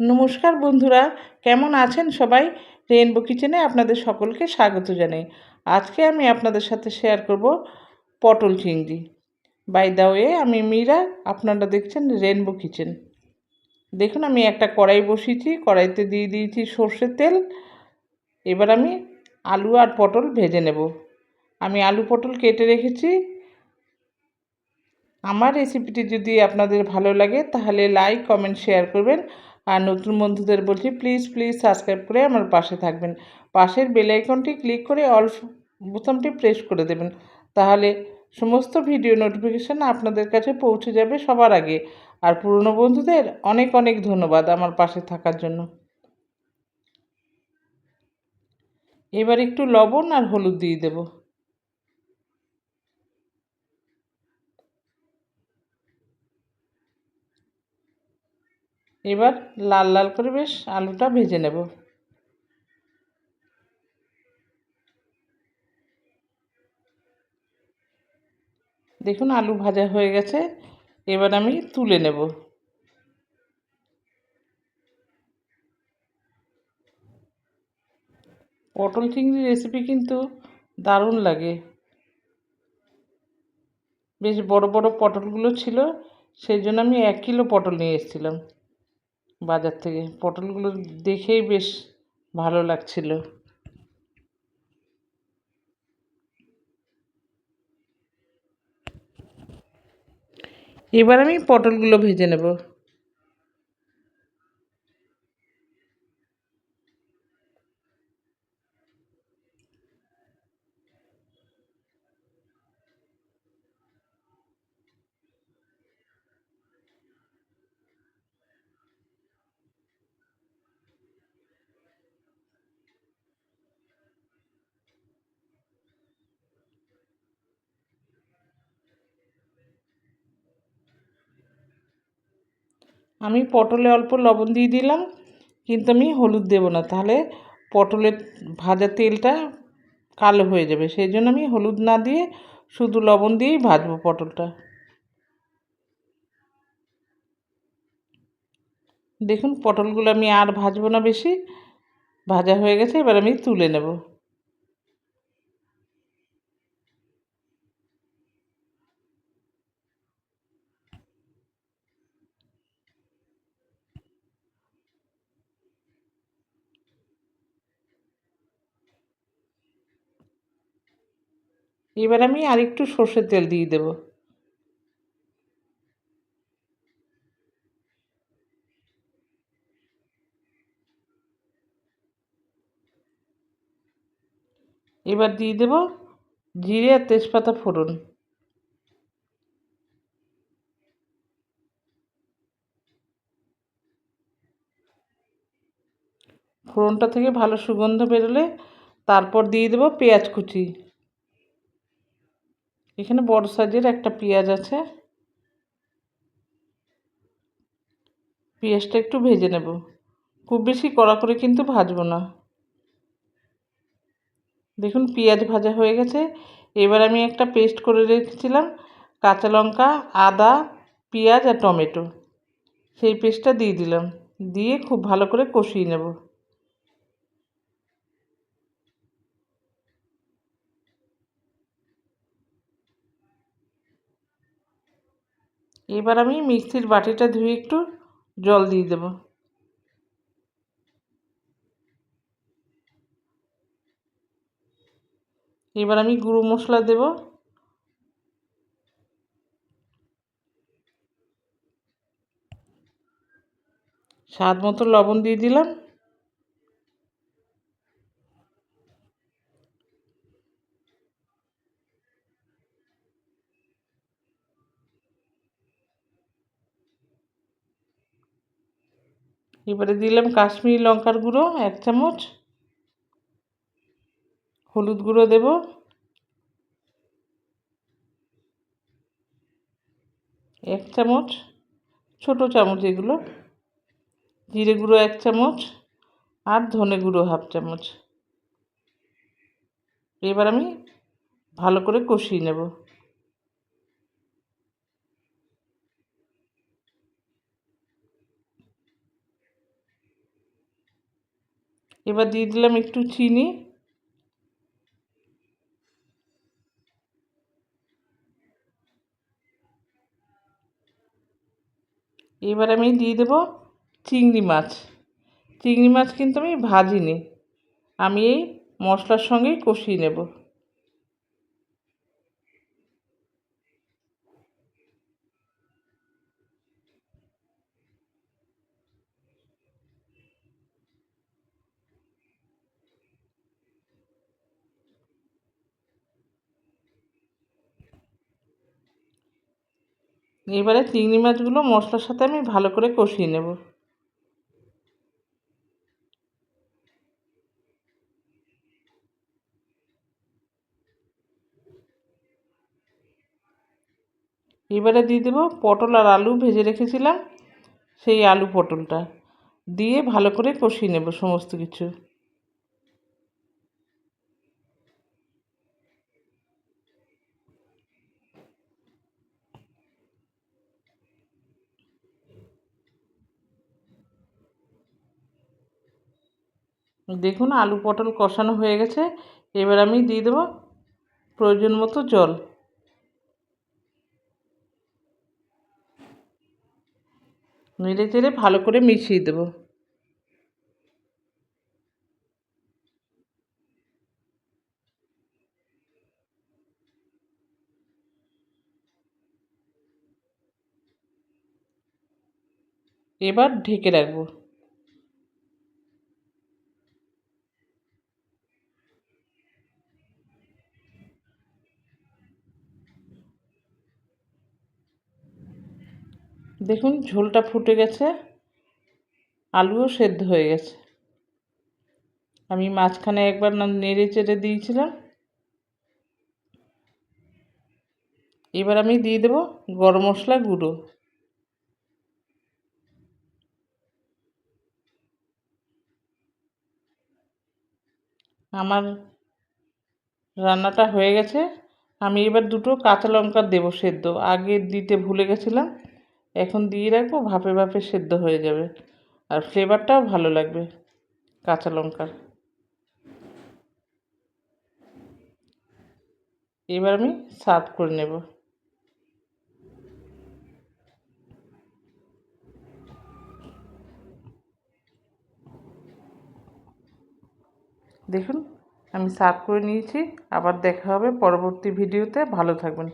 নমস্কার বন্ধুরা, কেমন আছেন সবাই? রেনবো কিচেনে আপনাদের সকলকে স্বাগত জানাই। আজকে আমি আপনাদের সাথে শেয়ার করব পটল চিংড়ি। বাই দা ওয়ে আমি মীরা, আপনারা দেখছেন রেনবো কিচেন দেখুন, আমি একটা কড়াই বসিয়েছি, কড়াইতে দিয়ে দিয়েছি সর্ষের তেল। এবার আমি আলু আর পটল ভেজে নেব। আমি আলু পটল কেটে রেখেছি। আমার রেসিপিটি যদি আপনাদের ভালো লাগে, তাহলে লাইক কমেন্ট শেয়ার করবেন। আর নতুন বন্ধুদের বলছি প্লিজ প্লিজ সাবস্ক্রাইব করে আমার পাশে থাকবেন। পাশের বেল আইকনটি ক্লিক করে অল বোতামটি প্রেস করে দেবেন। তাহলে সমস্ত ভিডিও নোটিফিকেশান আপনাদের কাছে পৌঁছে যাবে সবার আগে। আর পুরনো বন্ধুদের অনেক অনেক ধন্যবাদ আমার পাশে থাকার জন্য। এবার একটু লবণ আর হলুদ দিয়ে দেবো। এবার লাল লাল করে বেশ আলুটা ভেজে নেব। দেখুন আলু ভাজা হয়ে গেছে, এবার আমি তুলে নেব। পটল চিংড়ি রেসিপি কিন্তু দারুণ লাগে। বেশ বড় বড় পটলগুলো ছিল, সেই জন্য আমি এক কিলো পটল নিয়ে এসেছিলাম। বাজার থেকে। পটলগুলো দেখেই বেশ ভালো লাগছিল। এবার আমি পটলগুলো ভেজে নেব। আমি পটলে অল্প লবণ দিয়ে দিলাম, কিন্তু আমি হলুদ দেব না। তাহলে পটলের ভাজা তেলটা কালো হয়ে যাবে। সেই জন্য আমি হলুদ না দিয়ে শুধু লবণ দিয়েই ভাজবো পটলটা। দেখুন, পটলগুলো আমি আর ভাজবো না বেশি। ভাজা হয়ে গেছে, এবার আমি তুলে নেব। এবার আমি আর একটু সর্ষের তেল দিয়ে দেব। এবার দিয়ে দেব জিরে আর তেজপাতা ফোড়ন। ফোড়নটা থেকে ভালো সুগন্ধ বেরোলে তারপর দিয়ে দেবো পেঁয়াজ কুচি। এখানে বড় সাইজের একটা পেঁয়াজ আছে। পেঁয়াজটা একটু ভেজে নেব। খুব বেশি কড়া করে কিন্তু ভাজবো না। দেখুন, পেঁয়াজ ভাজা হয়ে গেছে। এবার আমি একটা পেস্ট করে রেখেছিলাম, কাঁচা লঙ্কা, আদা, পেঁয়াজ আর টমেটো। সেই পেস্টটা দিয়ে দিলাম। দিয়ে খুব ভালো করে কষিয়ে নেব। এবার আমি মিক্সির বাটিটা ধুয়ে একটু জল দিয়ে দেব। এবার আমি গুঁড়ো মশলা দেব। স্বাদ মতো লবণ দিয়ে দিলাম। এবারে দিলাম কাশ্মীরি লঙ্কার গুঁড়ো, এক চামচ। হলুদ গুঁড়ো দেব। এক চামচ, ছোট চামচ এগুলো। জিরে গুঁড়ো এক চামচ আর ধনে গুঁড়ো হাফ চামচ। এবার আমি ভালো করে কষিয়ে নেব। এবার দিয়ে দিলাম একটু চিনি। এবার আমি দিয়ে দেব চিংড়ি মাছ। চিংড়ি মাছ কিন্তু আমি ভাজিনি। আমি এই মশলার সঙ্গেই কষিয়ে নেব। এবারে চিংড়ি মাছগুলো মশলার সাথে আমি ভালো করে কষিয়ে নেব। এবারে দিয়ে দেবো পটল আর আলু ভেজে রেখেছিলাম, সেই আলু পটলটা। দিয়ে ভালো করে কষিয়ে নেব সমস্ত কিছু। দেখুন, আলু পটল কষানো হয়ে গেছে। এবার আমি দিয়ে দেবো প্রয়োজন মতো জল। নেড়ে চেড়ে ভালো করে মিশিয়ে দেবো। এবার ঢেকে রাখব। দেখুন, ঝোলটা ফুটে গেছে, আলুও সেদ্ধ হয়ে গেছে। আমি মাঝখানে একবার নেড়ে চেড়ে দিয়েছিলাম। এবার আমি দিয়ে দেবো গরম মশলা গুঁড়ো। আমার রান্নাটা হয়ে গেছে। আমি এবার দুটো কাঁচা লঙ্কা দেবো সেদ্ধ। আগে দিতে ভুলে গেছিলাম। এখন দিয়ে রাখব, ভাপে ভাপে সেদ্ধ হয়ে যাবে। আর ফ্লেভারটাও ভালো লাগবে, কাঁচা লঙ্কার। এবার আমি সার্ভ করে নেব। দেখুন, আমি সার্ভ করে নিয়েছি। আবার দেখা হবে পরবর্তী ভিডিওতে। ভালো থাকবেন।